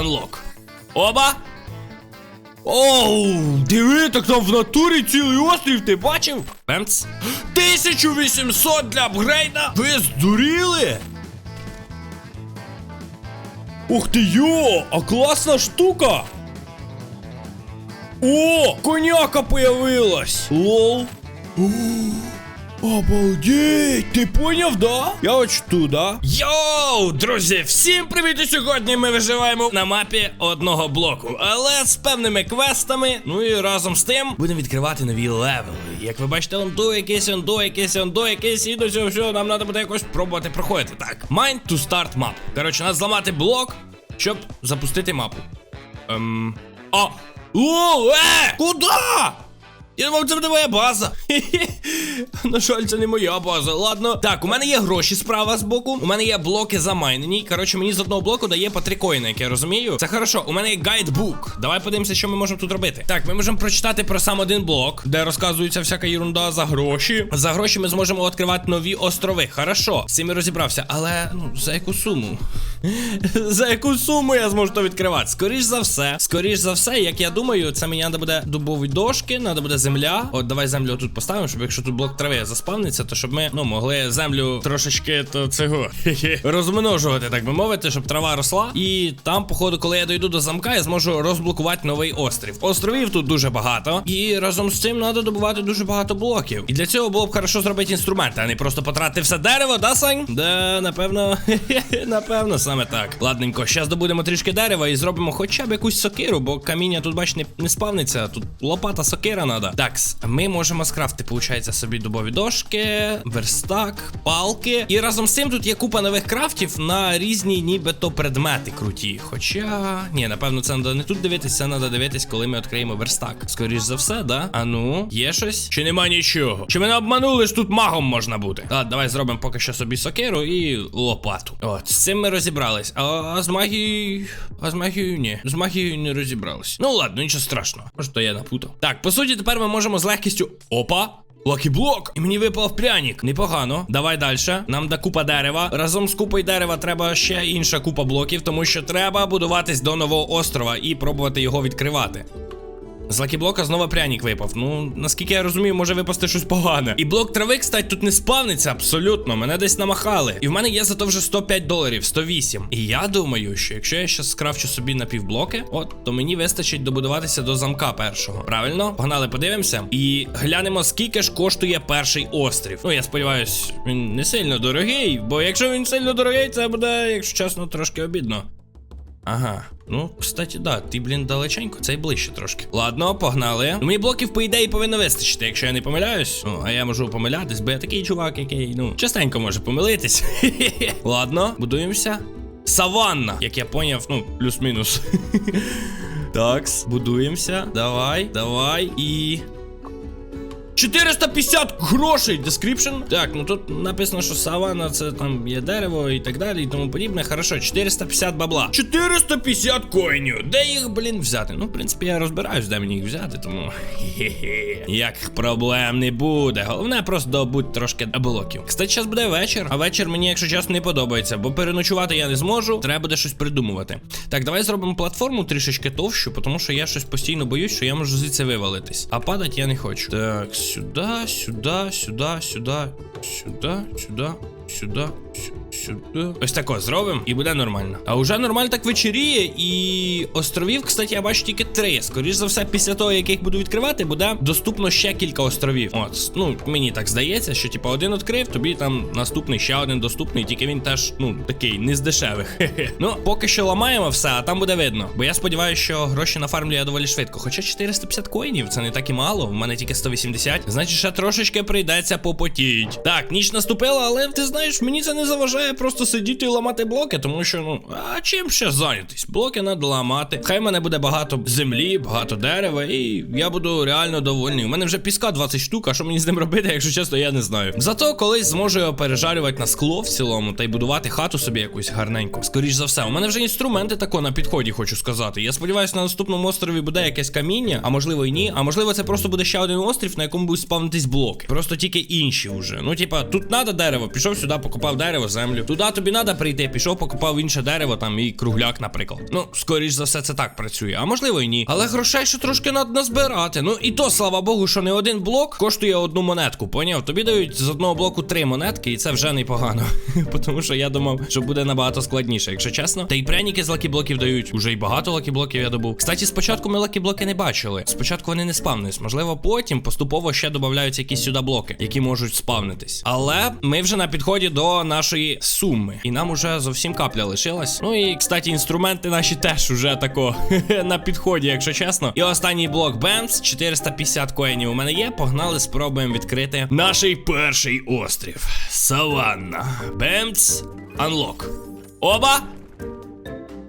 Unlock. Оба. Оу, диви, так там в натурі цілий острів, ти бачив? Пемц. 1800 для апгрейда? Ви здуріли? Ух ти йо, а класна штука! О, коняка появилась! Лол. О, Обалдеть! Ти поняв, да? Я ось тут, да? Йоу, друзі, всім привіт! І сьогодні ми виживаємо на мапі одного блоку, але з певними квестами. Ну і разом з тим будемо відкривати нові левели. Як ви бачите, ондо якийсь, ондо якийсь, ондо якийсь, і до цього всього нам треба буде якось пробувати проходити. Так, mind to start map. Коротше, треба зламати блок, щоб запустити мапу. Ем. А! О, е! Куда? Я думав, це буде моя база. На жаль, це не моя база. Ладно. Так, у мене є гроші справа з боку. У мене є блоки замайнені. Коротше, мені з одного блоку дає по три коїни, як я розумію. Це хорошо. У мене є гайдбук. Давай подивимося, що ми можемо тут робити. Так, ми можемо прочитати про сам один блок, де розказується всяка ерунда за гроші. За гроші ми зможемо відкривати нові острови. Хорошо, з цим я розібрався. Але ну, за яку суму? За яку суму я зможу то відкривати? Скоріш за все, скоріш за все, як я думаю, це мені треба буде дубові дошки, треба буде земля. От давай землю тут поставимо, щоб якщо тут блок трави заспавниться, то щоб ми ну могли землю трошечки то цього розмножувати, так би мовити, щоб трава росла. І там, походу, коли я дойду до замка, я зможу розблокувати новий острів. Островів тут дуже багато, і разом з цим треба добувати дуже багато блоків. І для цього було б хорошо зробити інструменти, а не просто потратити все дерево, да, Сань? Да, напевно, напевно, саме так. Ладненько, зараз добудемо трішки дерева і зробимо хоча б якусь сокиру, бо каміння тут, бач, не, не спавниться. Тут лопата сокира треба. Такс, ми можемо скрафти, виходить, собі дубові дошки, верстак, палки. І разом з цим тут є купа нових крафтів на різні, нібито предмети круті. Хоча, ні, напевно, це треба не тут дивитись, це треба дивитись, коли ми відкриємо верстак. Скоріш за все, да? А ну, є щось? Чи нема нічого? Чи мене обманули, що тут магом можна бути? Ладно, давай зробимо поки що собі сокиру і лопату. От, з цим ми розібрались. А, а з магією. А з магією ні. З магією не розібрались. Ну ладно, нічого страшного. Може, то я напутав. Так, по суті, тепер ми можемо з легкістю. Опа! Лакіблок! І мені випав пряник. Непогано. Давай далі. Нам да купа дерева. Разом з купою дерева треба ще інша купа блоків, тому що треба будуватись до нового острова і пробувати його відкривати. З лакіблока знову пряник випав. Ну, наскільки я розумію, може випасти щось погане. І блок трави, кстати, тут не спавниться абсолютно. Мене десь намахали. І в мене є зато вже 105 доларів, 108. І я думаю, що якщо я зараз скрафчу собі на півблоки, от, то мені вистачить добудуватися до замка першого. Правильно? Погнали, подивимося. І глянемо, скільки ж коштує перший острів. Ну, я сподіваюсь, він не сильно дорогий, бо якщо він сильно дорогий, це буде, якщо чесно, трошки обідно. Ага, ну, кстати, да, ти, блін, далеченько, цей ближче трошки. Ладно, погнали. Ну, мені блоків, по ідеї, повинно вистачити, якщо я не помиляюсь. Ну, а я можу помилятись, бо я такий чувак, який, ну, частенько може помилитись. Ладно, будуємося. Саванна, як я поняв, ну, плюс-мінус. Такс, будуємося. Давай, давай і. 450 грошей description. Так, ну тут написано, що савана це там є дерево і так далі, і тому подібне. Хорошо, 450 бабла. 450 коїнів. Де їх, блін, взяти? Ну, в принципі, я розбираюсь, де мені їх взяти, тому. Хе-хе. Ніяких проблем не буде. Головне просто добудь трошки блоків. Кстати, зараз буде вечір, а вечір мені, якщо чесно, не подобається, бо переночувати я не зможу. Треба буде щось придумувати. Так, давай зробимо платформу трішечки товщу, тому що я щось постійно боюсь, що я можу звідси вивалитись. А падати я не хочу. Так, сюда, сюда, сюда, сюда, сюда, сюда, сюда, сюда сюди. Ось тако зробимо і буде нормально. А вже нормально так вечеріє. І островів, кстати, я бачу тільки три. Скоріше за все, після того, як їх буду відкривати, буде доступно ще кілька островів. От, ну мені так здається, що типу один відкрив, тобі там наступний ще один доступний, тільки він теж, ну, такий, не з дешевих. Ну, поки що ламаємо все, а там буде видно. Бо я сподіваюся, що гроші нафармлю я доволі швидко. Хоча 450 коїнів, це не так і мало. У мене тільки 180. Значить, ще трошечки прийдеться попотіть. Так, ніч наступила, але ти знаєш, мені це не заважає просто сидіти і ламати блоки, тому що, ну, а чим ще зайнятись? Блоки треба ламати. Хай в мене буде багато землі, багато дерева, і я буду реально довольний. У мене вже піска 20 штук, а що мені з ним робити, якщо чесно, я не знаю. Зато колись зможу його пережарювати на скло в цілому та й будувати хату собі якусь гарненьку. Скоріш за все, у мене вже інструменти тако на підході, хочу сказати. Я сподіваюся, на наступному острові буде якесь каміння, а можливо і ні. А можливо, це просто буде ще один острів, на якому будуть спавнитись блоки. Просто тільки інші вже. Ну, типа, тут треба дерево, пішов сюди, покопав дерево, землю. Туди тобі треба прийти, пішов, покупав інше дерево, там і кругляк, наприклад. Ну, скоріш за все, це так працює. А можливо і ні. Але грошей ще трошки треба назбирати. Ну і то, слава Богу, що не один блок коштує одну монетку. Поняв? Тобі дають з одного блоку три монетки, і це вже непогано. Тому що я думав, що буде набагато складніше, якщо чесно. Та й пряники з лакіблоків дають. Уже й багато лакіблоків я добув. Кстати, спочатку ми лакіблоки не бачили. Спочатку вони не спавнились. Можливо, потім поступово ще додаються якісь сюди блоки, які можуть спавнитись. Але ми вже на підході до нашої суми. І нам уже зовсім капля лишилась. Ну і, кстати, інструменти наші теж уже тако на підході, якщо чесно. І останній блок Бенс. 450 коїнів у мене є. Погнали, спробуємо відкрити наш перший острів. Саванна. Бенс, анлок. Оба.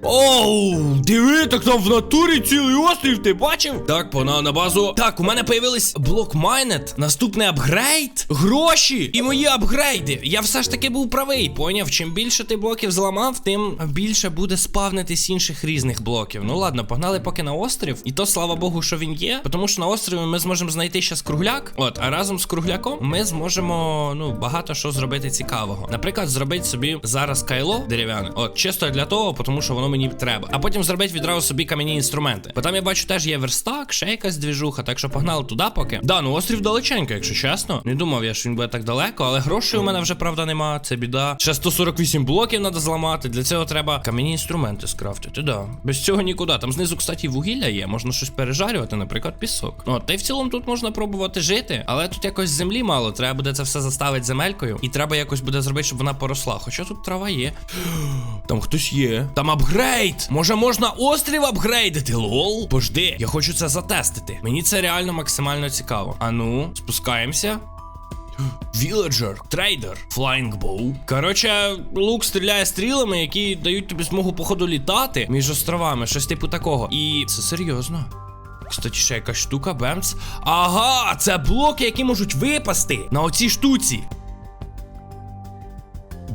Оу, диви, так там в натурі цілий острів, ти бачив? Так, погнали на базу. Так, у мене появились блок майнет, наступний апгрейд, гроші і мої апгрейди. Я все ж таки був правий, поняв? Чим більше ти блоків зламав, тим більше буде спавнитись інших різних блоків. Ну ладно, погнали поки на острів. І то слава Богу, що він є. Тому що на острові ми зможемо знайти ще кругляк. От, а разом з кругляком ми зможемо ну багато що зробити цікавого. Наприклад, зробити собі зараз кайло дерев'яне. От, чисто для того, тому що воно мені треба. А потім зробити відразу собі кам'яні інструменти. Бо там я бачу теж є верстак, ще якась двіжуха, так що погнали туди поки. Да, ну острів далеченько, якщо чесно. Не думав я, що він буде так далеко, але грошей у мене вже правда нема. Це біда. Ще 148 блоків треба зламати. Для цього треба кам'яні інструменти скрафтити. Да. Без цього нікуди. Там знизу, кстати, вугілля є. Можна щось пережарювати, наприклад, пісок. От, та й в цілому тут можна пробувати жити, але тут якось землі мало. Треба буде це все заставити земелькою. І треба якось буде зробити, щоб вона поросла. Хоча тут трава є. Там хтось є. Там апгрейд! Може можна острів апгрейдити? Лол? Пожди, я хочу це затестити. Мені це реально максимально цікаво. Ану, спускаємося. Віледжер, трейдер, флайнг боу. Коротше, лук стріляє стрілами, які дають тобі змогу походу літати між островами, щось типу такого. І це серйозно. Кстати, ще якась штука, бемс. Ага, це блоки, які можуть випасти на оцій штуці.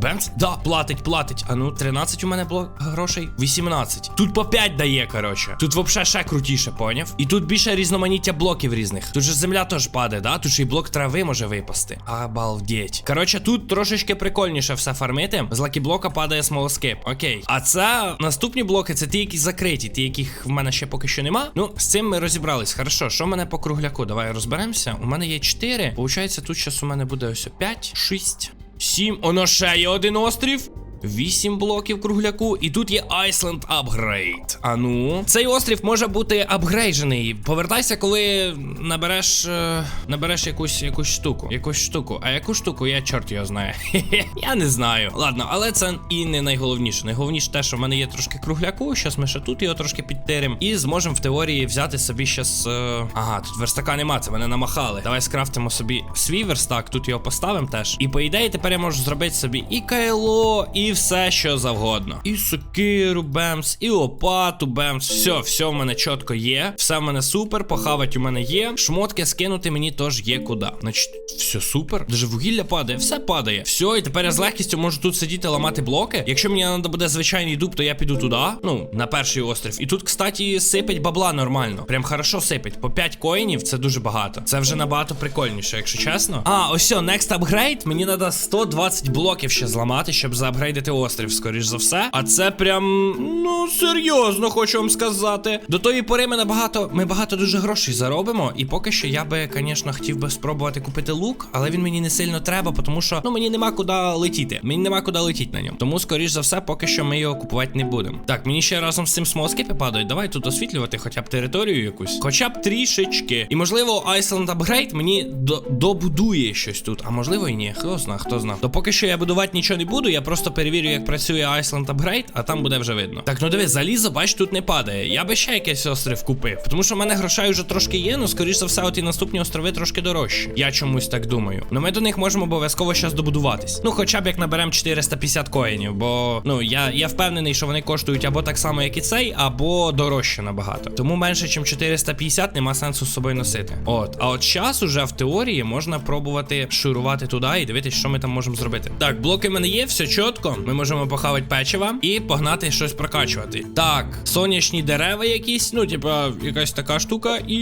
Бемс? Да, платить, платить. А ну, 13 у мене було грошей. 18. Тут по 5 дає, коротше. Тут вообще ще крутіше, поняв? І тут більше різноманіття блоків різних. Тут же земля теж падає, да? Тут ще й блок трави може випасти. Обалдеть. Коротше, тут трошечки прикольніше все фармити. З лакіблока падає смолоскип. Окей. А це наступні блоки, це ті, які закриті, ті, яких в мене ще поки що нема. Ну, з цим ми розібрались. Хорошо, що в мене по кругляку? Давай розберемося. У мене є 4. Получається, тут зараз у мене буде ось 5, 6. Сім. Оно ще один острів. Вісім блоків кругляку, і тут є Iceland Upgrade. А ну, цей острів може бути апгрейджений. Повертайся, коли набереш е, набереш якусь якусь штуку. Якусь штуку. А яку штуку, я чорт його знаю. Я не знаю. Ладно, але це і не найголовніше. Найголовніше те, що в мене є трошки кругляку. Щас ми ще тут його трошки підтиримо. І зможемо в теорії взяти собі щас. Е... Ага, тут верстака нема, це мене намахали. Давай скрафтимо собі свій верстак, тут його поставимо теж. І по ідеї тепер я можу зробити собі і кайло, і все, що завгодно. І сокиру бемс, і лопату бемс. Все, все в мене чітко є. Все в мене супер. Похавать у мене є. Шмотки скинути мені теж є куди. Значить, все супер. Даже вугілля падає, все падає. Все, і тепер я з легкістю можу тут сидіти ламати блоки. Якщо мені треба буде звичайний дуб, то я піду туди. Ну, на перший острів. І тут, кстати, сипить бабла нормально. Прям хорошо сипить. По 5 коїнів це дуже багато. Це вже набагато прикольніше, якщо чесно. А, ось next upgrade. Мені треба 120 блоків ще зламати, щоб заапгрейдити острів, скоріш за все. А це прям, ну, серйозно, хочу вам сказати. До тої пори ми набагато, ми багато дуже грошей заробимо. І поки що я би, звісно, хотів би спробувати купити лук, але він мені не сильно треба, тому що ну мені нема куди летіти. Мені нема куди летіти на ньому. Тому, скоріш за все, поки що ми його купувати не будемо. Так, мені ще разом з цим смолоскипи падають. Давай тут освітлювати хоча б територію якусь. Хоча б трішечки. І можливо, Iceland Upgrade мені до- добудує щось тут. А можливо і ні. Хто зна, хто зна. То поки що я будувати нічого не буду, я просто перевірю, як працює Iceland Upgrade, а там буде вже видно. Так, ну диви, залізо, бач, тут не падає. Я би ще якийсь острів купив. Тому що в мене грошей вже трошки є, ну скоріш за все, от і наступні острови трошки дорожчі. Я чомусь так думаю. Ну ми до них можемо обов'язково щас добудуватись. Ну, хоча б як наберемо 450 коїнів, бо ну я, я впевнений, що вони коштують або так само, як і цей, або дорожче набагато. Тому менше, ніж 450 нема сенсу з собою носити. От, а от час уже в теорії можна пробувати шурувати туди і дивитись, що ми там можемо зробити. Так, блоки в мене є, все чітко. Ми можемо похавати печива і погнати щось прокачувати. Так, сонячні дерева якісь, ну, типа, якась така штука, і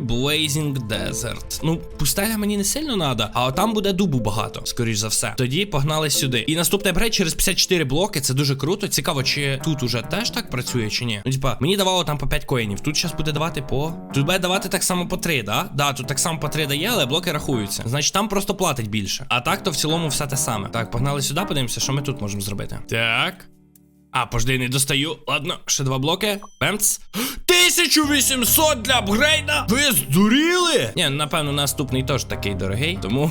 Blazing Desert. Ну, пустеля мені не сильно треба, а там буде дубу багато, скоріш за все. Тоді погнали сюди. І наступний апгрейд через 54 блоки. Це дуже круто. Цікаво, чи тут уже теж так працює, чи ні. Ну, типа, мені давало там по 5 коїнів. Тут зараз буде давати по. Тут буде давати так само по 3, да? Да, тут так само по 3 дає, але блоки рахуються. Значить, там просто платить більше. А так, то в цілому все те саме. Так, погнали сюди, подивимося, що ми тут можемо зробити. Так. А, пожди, не достаю. Ладно, ще два блоки. Бемц. 1800 для апгрейда? Ви здуріли? Ні, напевно, наступний теж такий дорогий. Тому.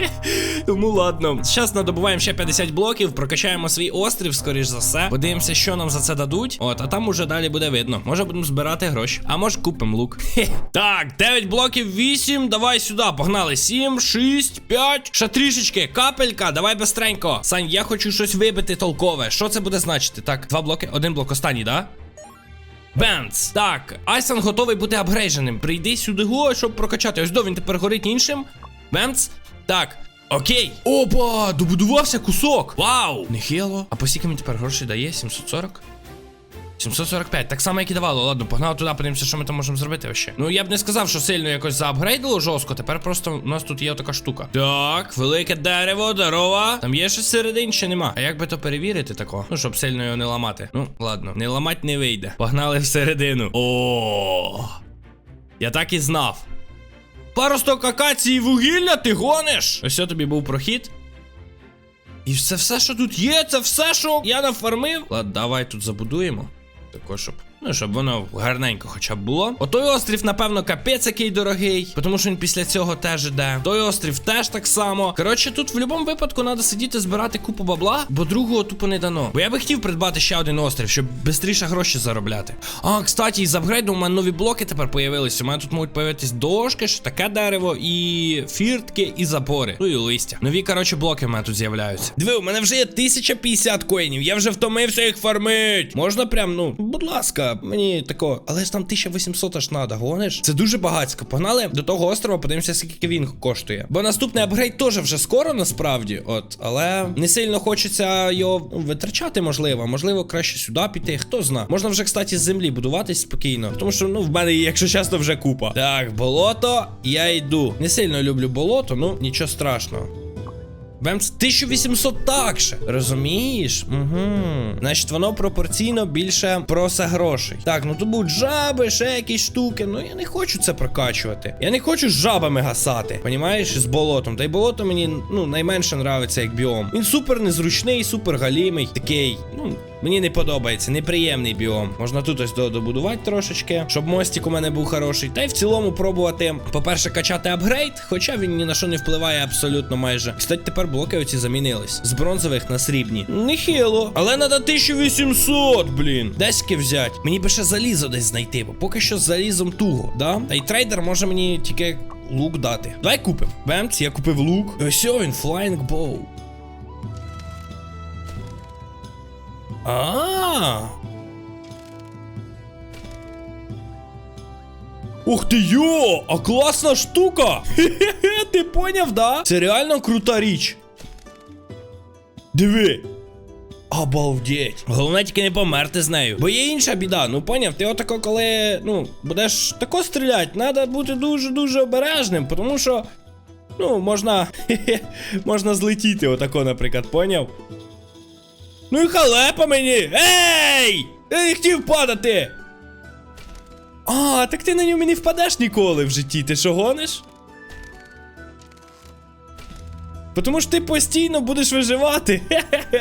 тому ладно. Зараз надобуваємо ще 50 блоків, прокачаємо свій острів, скоріш за все. Подивимося, що нам за це дадуть. От, а там уже далі буде видно. Може будемо збирати гроші, а може купимо лук. Так, 9 блоків, 8. Давай сюди. Погнали. 7, 6, 5. Ще трішечки. Капелька, давай бистренько. Сань, я хочу щось вибити толкове. Що це буде значити? Так, два блоки, один блок останній, да? Бенц. Так, Айсан готовий бути апгрейдженим. Прийди сюди, го, щоб прокачати. Ось до він тепер горить іншим. Бенц. Так. Окей. Опа! Добудувався кусок. Вау! Нехило. А по скільки мені тепер грошей дає? 740? 745, так само, як і давало. Ладно, погнали туди, подивимося, що ми там можемо зробити вообще. Ну я б не сказав, що сильно якось заапгрейдило жорстко. Тепер просто у нас тут є така штука. Так, велике дерево, здорово. Там є щось всередині чи нема. А як би то перевірити тако? Ну, щоб сильно його не ламати. Ну, ладно, не ламати не вийде. Погнали всередину. О. Я так і знав. Паросток акації вугілля, ти гониш? Ось тобі був прохід. І це все, що тут є, це все, що я нафармив. Ладно, давай тут забудуємо. Також, щоб. Ну, щоб воно гарненько хоча б було. Отой острів, напевно, капець який дорогий, тому що він після цього теж іде. Той острів теж так само. Коротше, тут в будь-якому випадку треба сидіти, збирати купу бабла, бо другого тупо не дано. Бо я би хотів придбати ще один острів, щоб швидше гроші заробляти. А, кстати, із апгрейдом у мене нові блоки тепер появилися. У мене тут можуть появитись дошки, ще таке дерево, і фіртки, і запори. Ну і листя. Нові, коротше, блоки в мене тут з'являються. Диви, у мене вже є 1050 коїнів. Я вже втомився їх фармить. Можна прям, ну, будь ласка, мені тако. Але ж там 1800 аж надо, гониш? Це дуже багатсько. Погнали до того острова, подивимося, скільки він коштує. Бо наступний апгрейд теж вже скоро, насправді. От, але не сильно хочеться його витрачати, можливо. Можливо, краще сюди піти. Хто зна. Можна вже, кстати, з землі будуватись спокійно. Тому що, ну, в мене, якщо чесно, вже купа. Так, болото, я йду. Не сильно люблю болото, ну нічого страшного. Бемц 1800 такше. Розумієш? Угу. Значить, воно пропорційно більше просе грошей. Так, ну тут будуть жаби, ще якісь штуки. Ну я не хочу це прокачувати. Я не хочу з жабами гасати. Понімаєш? З болотом. Та й болото мені ну найменше нравиться як біом. Він супер незручний, супер галімий. Такий, ну. Мені не подобається, неприємний біом. Можна тут ось добудувати трошечки, щоб мостик у мене був хороший. Та й в цілому пробувати, по-перше, качати апгрейд, хоча він ні на що не впливає абсолютно майже. Кстати, тепер блоки оці замінились. З бронзових на срібні. Нехило. Але надо 1800, блін. Деськи взять. Мені би ще залізо десь знайти, бо поки що з залізом туго, да? Та й трейдер може мені тільки лук дати. Давай купимо. Бемц, я купив лук. Ось о, він Flying Bow. А. Ух ти йо! А класна штука! Хе-хе-хе, ти поняв, да? Це реально крута річ. Диви. Обалдеть. Головне тільки не померти з нею. Бо є інша біда. Ну поняв, ти отако, коли ну, будеш тако стріляти, треба бути дуже-дуже обережним, тому що. Ну, можна. можна злетіти, отако, наприклад, поняв? Ну і халепа мені! Ей! Я не хотів падати! А, так ти на ньому не впадеш ніколи в житті, ти що гониш? Тому що ти постійно будеш виживати.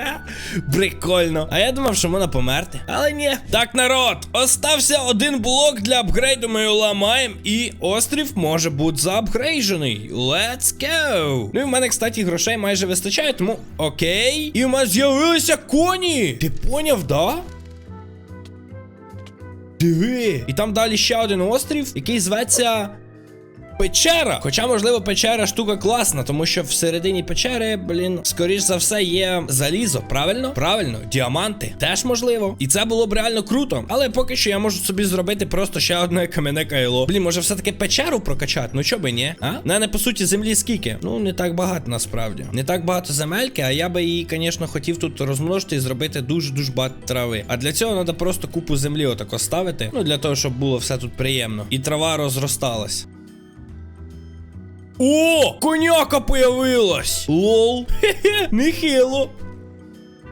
Прикольно. А я думав, що можна померти. Але ні. Так, народ, остався один блок для апгрейду. Ми його ламаємо, і острів може бути заапгрейджений. Let's go! Ну і в мене, кстати, грошей майже вистачає, тому окей. І в мене з'явилися коні. Ти поняв, да? Диви. І там далі ще один острів, який зветься. Печера. Хоча, можливо, печера штука класна, тому що всередині печери, блін, скоріш за все, є залізо. Правильно? Правильно, діаманти теж можливо. І це було б реально круто. Але поки що я можу собі зробити просто ще одне кам'яне кайло. Блін, може все-таки печеру прокачати? Ну чо би ні? А? В мене по суті землі скільки? Ну не так багато насправді. Не так багато земельки, а я би її, звісно, хотів тут розмножити і зробити дуже-дуже багато трави. А для цього треба просто купу землі отако ставити. Ну для того, щоб було все тут приємно. І трава розросталась. О! Коняка появилась! Лол. Хе-хе, нехило.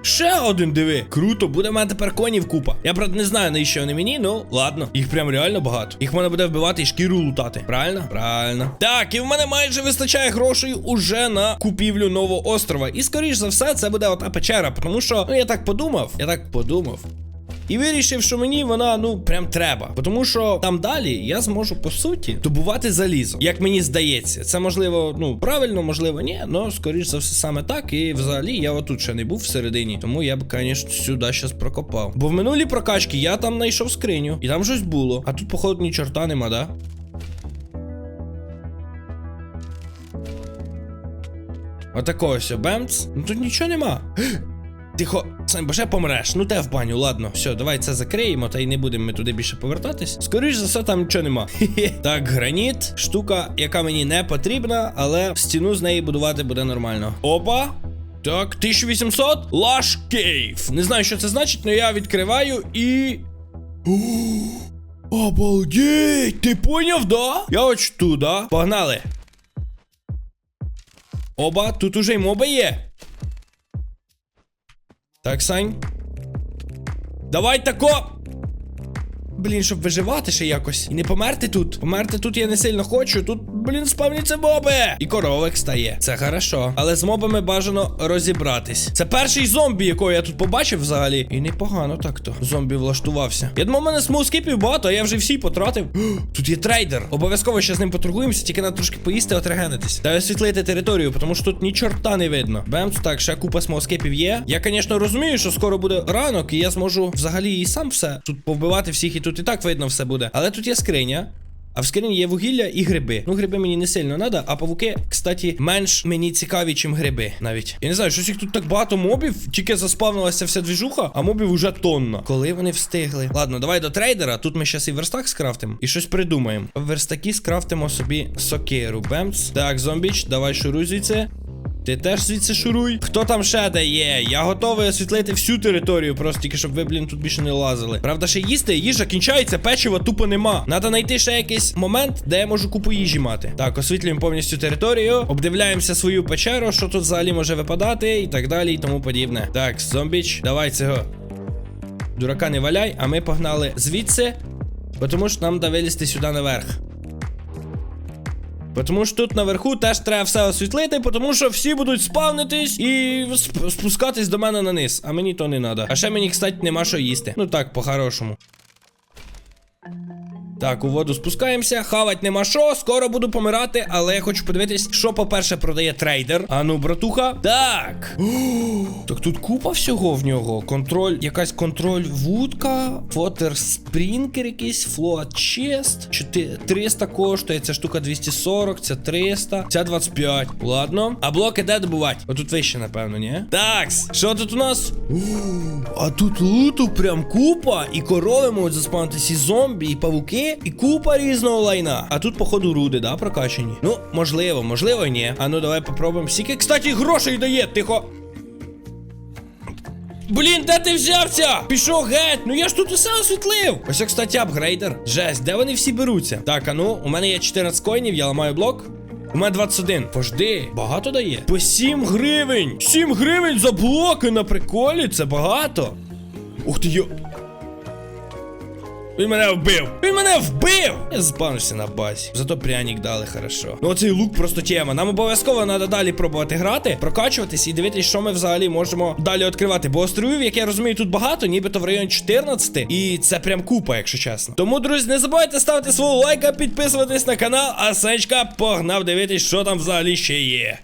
Ще один диви. Круто, буде в мене тепер конів купа. Я правда не знаю, навіщо вони мені, ну ладно. Їх прям реально багато. Їх можна буде вбивати і шкіру лутати. Правильно? Правильно. Так, і в мене майже вистачає грошей уже на купівлю нового острова. І скоріш за все, це буде ота печера. Тому що, ну я так подумав, я так подумав. І вирішив, що мені вона ну прям треба. Тому що там далі я зможу по суті добувати залізо. Як мені здається, це можливо, ну правильно, можливо, ні. але скоріш за все саме так. І взагалі я отут ще не був всередині. Тому я б, звісно, сюди щас прокопав. Бо в минулій прокачці я там знайшов скриню, і там щось було. А тут, походу, ні чорта нема, да? Отакого ось бемц. Ну тут нічого нема. Тихо, Сань, бо ще помреш. Ну те в баню, ладно. Все, давай це закриємо, та й не будемо ми туди більше повертатись. Скоріш за все, там нічого нема. Так, граніт, штука, яка мені не потрібна, але стіну з неї будувати буде нормально. Опа. Так, 1800. Лаш кейв. Не знаю, що це значить, але я відкриваю і. Обалдеть! Ти поняв, да? Я ось тут, да? Погнали. Оба, тут уже й моби є. Так, Сань. Давай тако. Блін, щоб виживати ще якось. І не померти тут. Померти тут я не сильно хочу. Тут, блін, спавняться моби. І коровик стає. Це хорошо. Але з мобами бажано розібратись. Це перший зомбі, якого я тут побачив взагалі. І непогано так-то. Зомбі влаштувався. Я думав, мене смолскіпів багато, а я вже всі потратив. Тут є трейдер. Обов'язково ще з ним поторгуємося, тільки треба трошки поїсти, отрегенитись. Та освітлити територію, тому що тут ні чорта не видно. Бемц, так, ще купа смолскіпів є. Я, звісно, розумію, що скоро буде ранок, і я зможу взагалі і сам все тут повбивати всіх, і тут і так видно все буде. Але тут є скриня. А в скрині є вугілля і гриби. Ну, гриби мені не сильно треба, а павуки, кстати, менш мені цікаві, чим гриби навіть. Я не знаю, щось їх тут так багато мобів, тільки заспавнилася вся двіжуха, а мобів уже тонна. Коли вони встигли? Ладно, давай до трейдера. Тут ми щас і верстак скрафтимо і щось придумаємо. В верстакі скрафтимо собі сокиру. Бемц. Так, зомбіч, давай шуруй звідси. Ти теж звідси шуруй. Хто там ще де є? Я готовий освітлити всю територію, просто тільки щоб ви, блін, тут більше не лазили. Правда, ще їсти, їжа кінчається, печива тупо нема. Надо знайти ще якийсь момент, де я можу купу їжі мати. Так, освітлюємо повністю територію, обдивляємося свою печеру, що тут взагалі може випадати, і так далі, і тому подібне. Так, зомбіч, давай цього. Дурака не валяй, а ми погнали звідси, тому що нам треба вилізти сюди наверх. Тому що тут наверху теж треба все освітлити, тому що всі будуть спавнитись і сп- спускатись до мене на низ. А мені то не треба. А ще мені, кстати, нема що їсти. Ну так, по-хорошому. Так, у воду спускаємося, хавать нема що, скоро буду помирати, але я хочу подивитись, що, по-перше, продає трейдер. А ну, братуха. Так. Так тут купа всього в нього. Контроль, якась контроль вудка, фотер спрінкер якийсь, флоат чест. 300 коштує, ця штука 240, ця 300, ця 25. Ладно. А блоки де добувати? Отут вище, напевно, ні? Такс, що тут у нас? А тут луту прям купа, і корови можуть заспавнитись, і зомбі, і павуки, і купа різного лайна. А тут, походу, руди, да, прокачані? Ну, можливо, можливо, ні. А ну давай попробуємо. Скільки, кстати, грошей дає, тихо. Блін, де ти взявся? Пішов геть. Ну я ж тут усе освітлив. Ось, як, кстати, апгрейдер. Жесть, де вони всі беруться? Так, а ну, у мене є 14 коїнів, я ламаю блок. У мене 21. Пожди, багато дає? По 7 гривень. 7 гривень за блоки на приколі, це багато. Ух ти йо. Він мене вбив! Він мене вбив! Я збанився на базі. Зато пряник дали хорошо. Ну оцей лук просто тема. Нам обов'язково треба далі пробувати грати, прокачуватись і дивитись, що ми взагалі можемо далі відкривати. Бо островів, як я розумію, тут багато, нібито в районі 14. І це прям купа, якщо чесно. Тому, друзі, не забувайте ставити свого лайка, підписуватись на канал, а Сенчка погнав дивитись, що там взагалі ще є.